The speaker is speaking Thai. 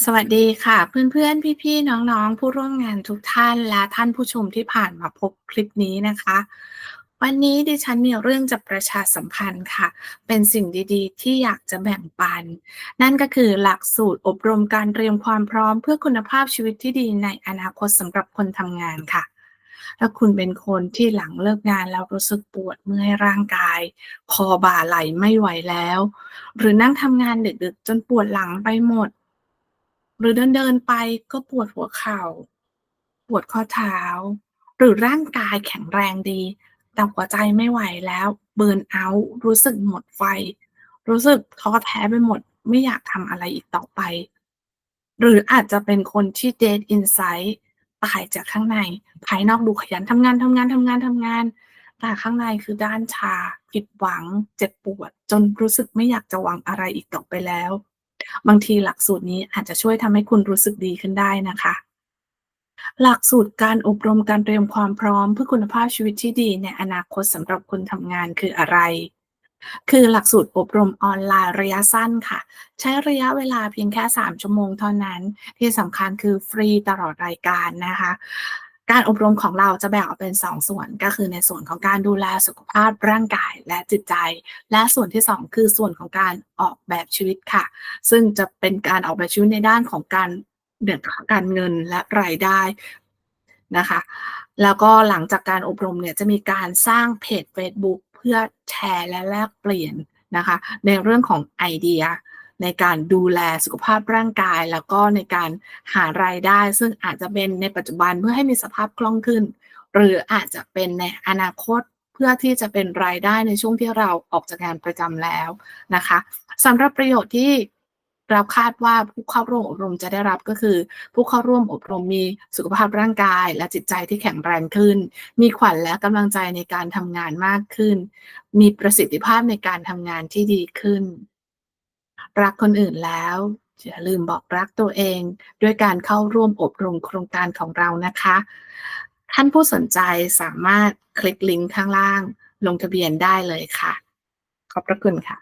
สวัสดีค่ะ เพื่อนๆ พี่ๆ น้องๆ ผู้ร่วมงานทุกท่านและท่านผู้ชมที่ผ่านมาพบคลิปนี้นะคะ วันนี้ดิฉันมีเรื่องจะประชาสัมพันธ์ค่ะ เป็นสิ่งดีๆ ที่อยากจะแบ่งปัน นั่นก็คือหลักสูตรอบรมการเตรียมความพร้อมเพื่อคุณภาพชีวิตที่ดีในอนาคตสำหรับคนทำงานค่ะถ้าคุณเป็นคนที่หลังเลิกงานแล้วรู้สึกปวดเมื่อยร่างกาย คอบ่าไหล่ไม่ไหวแล้ว หรือนั่งทำงานดึกๆ จนปวดหลังไปหมด หรือเดินๆไปก็ปวดหัวเข่า ปวดข้อเท้า หรือร่างกายแข็งแรงดี แต่หัวใจไม่ไหวแล้วเบิร์นเอาต์รู้สึกหมดไฟ รู้สึกท้อแท้ไปหมดไม่อยากทำอะไรอีกต่อไป หรืออาจจะเป็นคนที่ dead inside ตายจากข้างใน ภายนอกดูขยันทำงานๆๆๆแต่ข้างในคือด้านชา ผิดหวัง เจ็บปวด จนรู้สึกไม่อยากจะหวังอะไรอีกต่อไปแล้ว บางทีหลักสูตรนี้อาจจะช่วยทำให้คุณรู้สึกดีขึ้นได้นะคะ หลักสูตรการอบรมการเตรียมความพร้อมเพื่อคุณภาพชีวิตที่ดีในอนาคตสำหรับคนทำงานคืออะไร คือหลักสูตรอบรมออนไลน์ระยะสั้นค่ะ ใช้ระยะเวลาเพียงแค่ 3 ชั่วโมงเท่านั้น ที่สำคัญคือฟรีตลอดรายการนะคะ การอบรมของเราจะแบ่งออกเป็น 2 ส่วนก็คือในส่วนของการดูแลสุขภาพร่างกายและจิตใจ และส่วนที่ 2 คือส่วนของการออกแบบชีวิตค่ะ ซึ่งจะเป็นการออกแบบชีวิตในด้านของการเรื่องการเงินและรายได้นะคะ แล้วก็หลังจากการอบรมเนี่ยจะมีการสร้างเพจเฟซบุ๊กเพื่อแชร์และแลกเปลี่ยนนะคะ ในเรื่องของไอเดีย ในการดูแลสุขภาพร่างกาย แล้วก็ในการหารายได้ ซึ่งอาจจะเป็นในปัจจุบันเพื่อให้มีสภาพคล่องขึ้น หรืออาจจะเป็นในอนาคตเพื่อที่จะเป็นรายได้ในช่วงที่เราออกจากงานประจำแล้วนะคะสำหรับประโยชน์ที่เราคาดว่าผู้เข้าร่วมอบรมจะได้รับก็คือ ผู้เข้าร่วมอบรมมีสุขภาพร่างกาย และจิตใจที่แข็งแรงขึ้น มีขวัญและกำลังใจในการทำงานมากขึ้น มีประสิทธิภาพในการทำงานที่ดีขึ้น รักคนอื่นแล้วอย่าลืมบอกรักตัวเอง ด้วยการเข้าร่วมอบรมโครงการของเรานะคะ ท่านผู้สนใจสามารถคลิกลิงก์ข้างล่าง ลงทะเบียนได้เลยค่ะ ขอบพระคุณค่ะ